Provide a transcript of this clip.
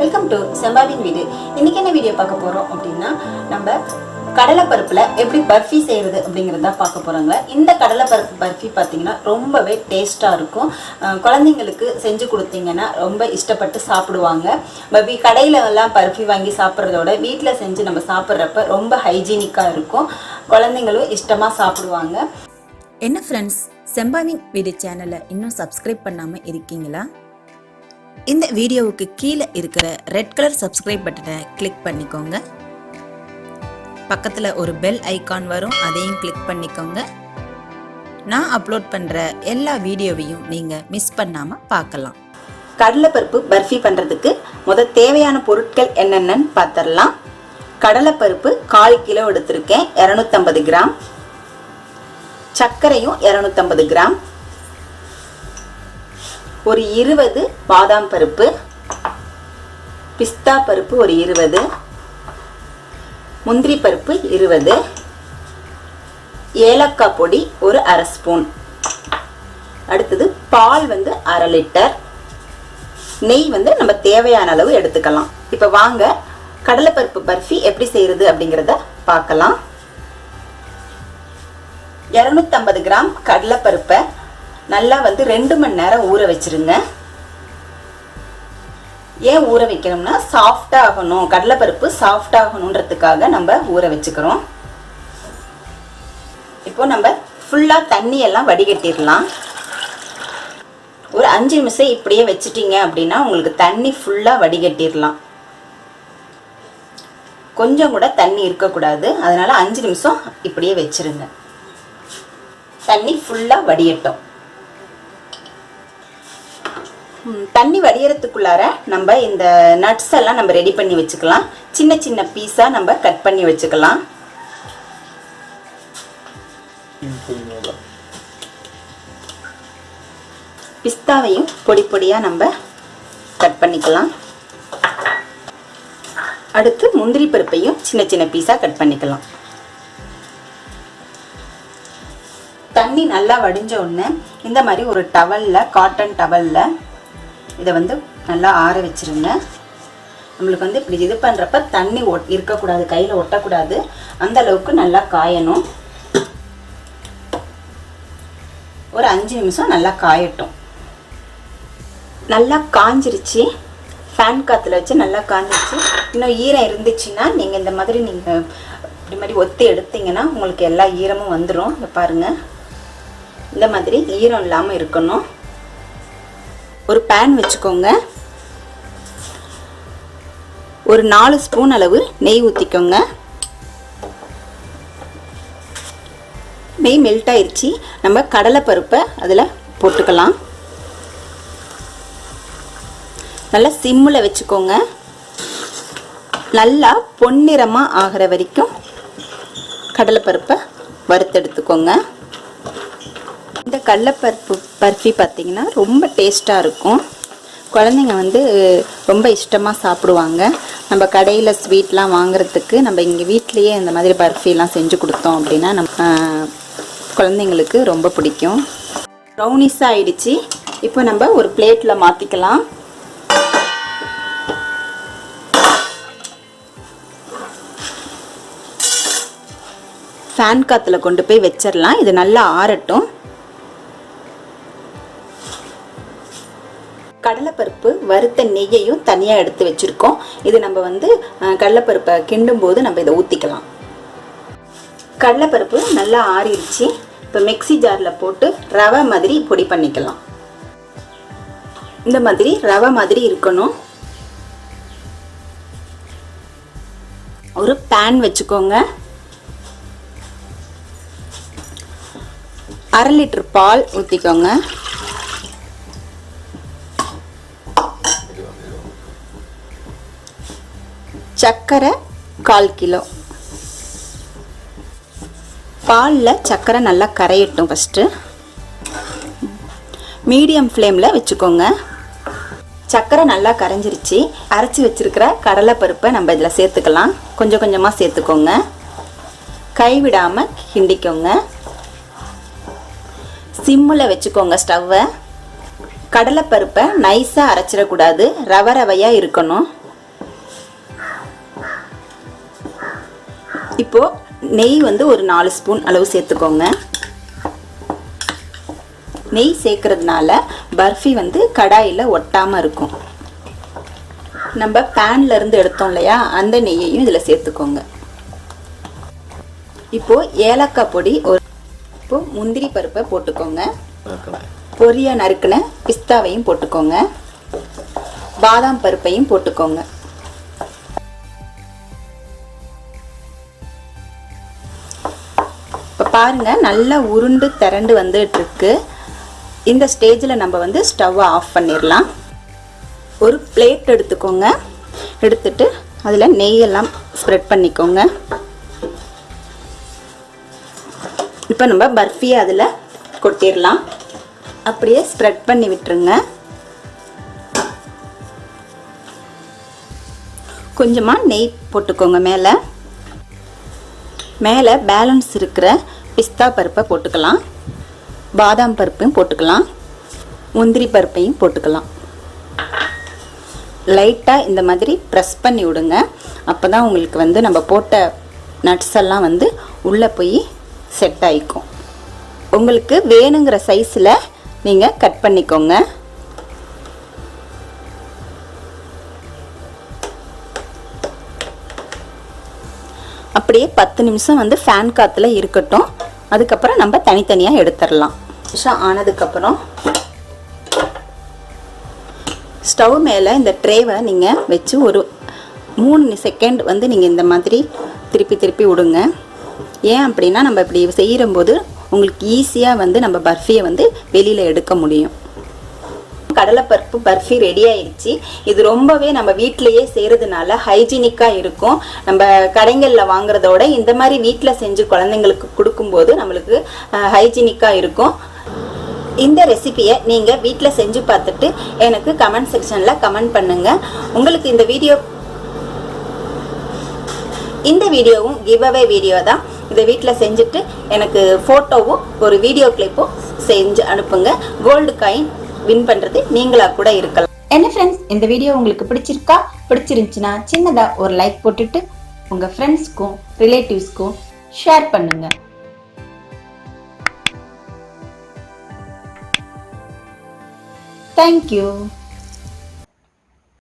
Welcome to செம்பாவின் வீடு இன்னைக்கு என்ன வீடியோ பார்க்க போறோம் அப்படின்னா நம்ம கடலைப்பருப்புல எப்படி பர்ஃபி செய்யறது அப்படிங்கிறத பார்க்க போறாங்க. இந்த கடலைப்பருப்பு பர்ஃபி பார்த்தீங்கன்னா ரொம்பவே டேஸ்டா இருக்கும். குழந்தைங்களுக்கு செஞ்சு கொடுத்தீங்கன்னா ரொம்ப இஷ்டப்பட்டு சாப்பிடுவாங்க. பபி கடையில எல்லாம் பர்ஃபி வாங்கி சாப்பிட்றதோட வீட்டில் செஞ்சு நம்ம சாப்பிட்றப்ப ரொம்ப ஹைஜீனிக்காக இருக்கும். குழந்தைங்களும் இஷ்டமாக சாப்பிடுவாங்க. என்ன ஃப்ரெண்ட்ஸ் செம்பாவின் வீடு சேனலை இன்னும் சப்ஸ்கிரைப் பண்ணாமல் இருக்கீங்களா? இந்த வீடியோவுக்கு கீழே இருக்கிற ரெட் கலர் சப்ஸ்கிரைப் பட்டனை கிளிக் பண்ணிக்கோங்க. பக்கத்தில் ஒரு பெல் ஐக்கான் வரும் அதையும் கிளிக் பண்ணிக்கோங்க. நான் அப்லோட் பண்ணுற எல்லா வீடியோவையும் நீங்கள் மிஸ் பண்ணாமல் பார்க்கலாம். கடலைப்பருப்பு பர்ஃபி பண்ணுறதுக்கு முத தேவையான பொருட்கள் என்னென்னன்னு பார்த்துடலாம் கடலைப்பருப்பு கால் கிலோ எடுத்திருக்கேன் இரநூத்தம்பது கிராம். சர்க்கரையும் இரநூத்தம்பது கிராம். ஒரு இருபது பாதாம் பருப்பு பிஸ்தா பருப்பு ஒரு இருபது முந்திரி பருப்பு இருபது ஏலக்காய் பொடி ஒரு அரை ஸ்பூன். அடுத்தது பால் வந்து அரை லிட்டர். நெய் வந்து நம்ம தேவையான அளவு எடுத்துக்கலாம். இப்போ வாங்க கடலைப்பருப்பு பர்ஃபி எப்படி செய்கிறது அப்படிங்கிறத பார்க்கலாம். இரநூத்தம்பது கிராம் கடலைப்பருப்பை நல்லா வந்து ரெண்டு மணி நேரம் ஊற வச்சிருங்க. ஏன் ஊற வைக்கணும்னா சாஃப்டாகணும் கடலைப்பருப்பு சாஃப்டாகணுன்றதுக்காக நம்ம ஊற வச்சுக்கிறோம். இப்போ நம்ம ஃபுல்லாக தண்ணியெல்லாம் வடிகட்டிடலாம். ஒரு அஞ்சு நிமிஷம் இப்படியே வச்சுட்டிங்க அப்படின்னா உங்களுக்கு தண்ணி ஃபுல்லாக வடிகட்டிடலாம். கொஞ்சம் கூட தண்ணி இருக்கக்கூடாது. அதனால் அஞ்சு நிமிஷம் இப்படியே வச்சுருங்க. தண்ணி ஃபுல்லாக வடியட்டும் தண்ணி வடியறதுக்குள்ளார நம்ம இந்த நட்ஸ் எல்லாம் நம்ம ரெடி பண்ணி வச்சுக்கலாம். சின்ன சின்ன பீஸாக நம்ம கட் பண்ணி வச்சுக்கலாம். பிஸ்தாவையும் பொடி பொடியாக நம்ம கட் பண்ணிக்கலாம். அடுத்து முந்திரி பருப்பையும் சின்ன சின்ன பீஸாக கட் பண்ணிக்கலாம். தண்ணி நல்லா வடிஞ்ச உடனே இந்த மாதிரி ஒரு டவலில் காட்டன் டவலில் இதை வந்து நல்லா ஆற வச்சிருங்க. நம்மளுக்கு வந்து இப்படி இது பண்ணுறப்ப தண்ணி ஒட் இருக்கக்கூடாது கையில் ஒட்டக்கூடாது. அந்த அளவுக்கு நல்லா காயணும். ஒரு அஞ்சு நிமிஷம் நல்லா காயட்டும். நல்லா காஞ்சிருச்சு. ஃபேன் காற்றுல வச்சு நல்லா காஞ்சிருச்சு. இன்னும் ஈரம் இருந்துச்சுன்னா நீங்கள் இந்த மாதிரி நீங்கள் இப்படி மாதிரி ஒத்தி எடுத்தீங்கன்னா உங்களுக்கு எல்லா ஈரமும் வந்துடும் இதை பாருங்கள் இந்த மாதிரி ஈரம் இல்லாமல் இருக்கணும். ஒரு பேன் வச்சுக்கோங்க. ஒரு நாலு ஸ்பூன் அளவு நெய் ஊற்றிக்கோங்க நெய் மெல்ட் ஆயிடுச்சு நம்ம கடலைப்பருப்பை அதில் போட்டுக்கலாம். நல்லா சிம்மில் வச்சுக்கோங்க. நல்லா பொன்னிறமாக ஆகிற வரைக்கும் கடலைப்பருப்பை வறுத்தெடுத்துக்கோங்க. இந்த கடலப்பருப்பு பர்ஃபி பார்த்திங்கன்னா ரொம்ப டேஸ்ட்டாக இருக்கும். குழந்தைங்க வந்து ரொம்ப இஷ்டமாக சாப்பிடுவாங்க. நம்ம கடையில் ஸ்வீட்லாம் வாங்குறதுக்கு நம்ம இங்கே வீட்லேயே இந்த மாதிரி பர்ஃபிலாம் செஞ்சு கொடுத்தோம் அப்படின்னா நம்ம குழந்தைங்களுக்கு ரொம்ப பிடிக்கும். ப்ரௌனிஸாக ஆயிடுச்சு. இப்போ நம்ம ஒரு பிளேட்டில் மாற்றிக்கலாம் ஃபேன் காற்றுல கொண்டு போய் வச்சிடலாம் இது நல்லா ஆறட்டும். கடலைப்பருப்பு வறுத்த நெய்யையும் தனியாக எடுத்து வச்சுருக்கோம். இது நம்ம வந்து கடலைப்பருப்பை கிண்டும் போது நம்ம இதை ஊற்றிக்கலாம் கடலைப்பருப்பு நல்லா ஆறிடுச்சு. இப்போ மிக்ஸி ஜாரில் போட்டு ரவை மாதிரி பொடி பண்ணிக்கலாம். இந்த மாதிரி ரவை மாதிரி இருக்கணும். ஒரு பேன் வச்சுக்கோங்க. அரை லிட்டர் பால் ஊற்றிக்கோங்க சர்க்கரை கால் கிலோ. பாலில் சர்க்கரை நல்லா கரையட்டும் ஃபஸ்ட்டு மீடியம் ஃப்ளேமில் வச்சுக்கோங்க. சர்க்கரை நல்லா கரைஞ்சிருச்சு. அரைச்சி வச்சிருக்கிற கடலைப்பருப்பை நம்ம இதில் சேர்த்துக்கலாம். கொஞ்சம் கொஞ்சமாக சேர்த்துக்கோங்க. கைவிடாமல் கிண்டிக்கோங்க. சிம்மில் வச்சுக்கோங்க ஸ்டவ்வை. கடலைப்பருப்பை நைஸாக அரைச்சிடக்கூடாது. ரவை ரவையாக இருக்கணும். இப்போ நெய் வந்து ஒரு நாலு ஸ்பூன் அளவு சேர்த்துக்கோங்க. நெய் சேர்க்கறதுனால பர்ஃபி வந்து கடாயில் ஒட்டாமல் இருக்கும். நம்ம பேன்ல இருந்து எடுத்தோம் இல்லையா அந்த நெய்யையும் இதில் சேர்த்துக்கோங்க. இப்போ ஏலக்காய் பொடி ஒரு இப்போ முந்திரி பருப்பை போட்டுக்கோங்க. பொரியா நறுக்குன பிஸ்தாவையும் போட்டுக்கோங்க. பாதாம் பருப்பையும் போட்டுக்கோங்க. பாருங்கள் நல்லா உருண்டு திரண்டு வந்துட்டுருக்கு. இந்த ஸ்டேஜில் நம்ம வந்து ஸ்டவ்வை ஆஃப் பண்ணிடலாம். ஒரு பிளேட் எடுத்துக்கோங்க. எடுத்துட்டு அதில் நெய்யெல்லாம் ஸ்ப்ரெட் பண்ணிக்கோங்க. இப்போ நம்ம பர்ஃபியை அதில் கொட்டிடலாம். அப்படியே ஸ்ப்ரெட் பண்ணி விட்டுருங்க. கொஞ்சமாக நெய் போட்டுக்கோங்க மேலே. மேலே பேலன்ஸ் இருக்கிற பிஸ்தா பருப்பை போட்டுக்கலாம். பாதாம் பருப்பையும் போட்டுக்கலாம். முந்திரி பருப்பையும் போட்டுக்கலாம். லைட்டாக இந்த மாதிரி ப்ரெஸ் பண்ணி விடுங்க. அப்போ தான் உங்களுக்கு வந்து நம்ம போட்ட நட்ஸ் எல்லாம் வந்து உள்ளே போய் செட் ஆகிக்கும் உங்களுக்கு வேணுங்கிற சைஸில் நீங்கள் கட் பண்ணிக்கோங்க. அப்படியே பத்து நிமிஷம் வந்து ஃபேன் காற்றுல இருக்கட்டும். அதுக்கப்புறம் நம்ம தனித்தனியாக எடுத்துடலாம். நிமிஷம் ஆனதுக்கப்புறம் ஸ்டவ் மேலே இந்த ட்ரேவை நீங்கள் வச்சு ஒரு மூணு செகண்ட் வந்து நீங்கள் இந்த மாதிரி திருப்பி திருப்பி விடுங்க. ஏன் அப்படின்னா நம்ம இப்படி செய்கிறம்போது உங்களுக்கு ஈஸியாக வந்து நம்ம பர்ஃபியை வந்து வெளியில் எடுக்க முடியும். கடலைப்பருப்பு பர்ஃபி ரெடி ஆயிடுச்சு. இது ரொம்பவே நம்ம வீட்டிலையே செய்கிறதுனால ஹைஜீனிக்காக இருக்கும். நம்ம கடைகளில் வாங்குறதோட இந்த மாதிரி வீட்டில் செஞ்சு குழந்தைங்களுக்கு கொடுக்கும்போது நம்மளுக்கு ஹைஜீனிக்காக இருக்கும். இந்த ரெசிபியை நீங்கள் வீட்டில் செஞ்சு பார்த்துட்டு எனக்கு கமெண்ட் செக்ஷனில் கமெண்ட் பண்ணுங்கள் உங்களுக்கு இந்த வீடியோ இந்த வீடியோவும் கிவ் அவே வீடியோ தான். இதை வீட்டில் செஞ்சுட்டு எனக்கு ஃபோட்டோவும் ஒரு வீடியோ கிளிப்பும் செஞ்சு அனுப்புங்க. கோல்டு காயின் வின் பண்ணுறது நீங்களாக கூட இருக்கலாம். என்ன ஃப்ரெண்ட்ஸ் இந்த வீடியோ உங்களுக்கு பிடிச்சிருக்கா? பிடிச்சிருந்துச்சுன்னா சின்னதாக ஒரு லைக் போட்டுட்டு உங்கள் ஃப்ரெண்ட்ஸ்க்கும் ரிலேட்டிவ்ஸ்க்கும் ஷேர் பண்ணுங்கள் Thank you.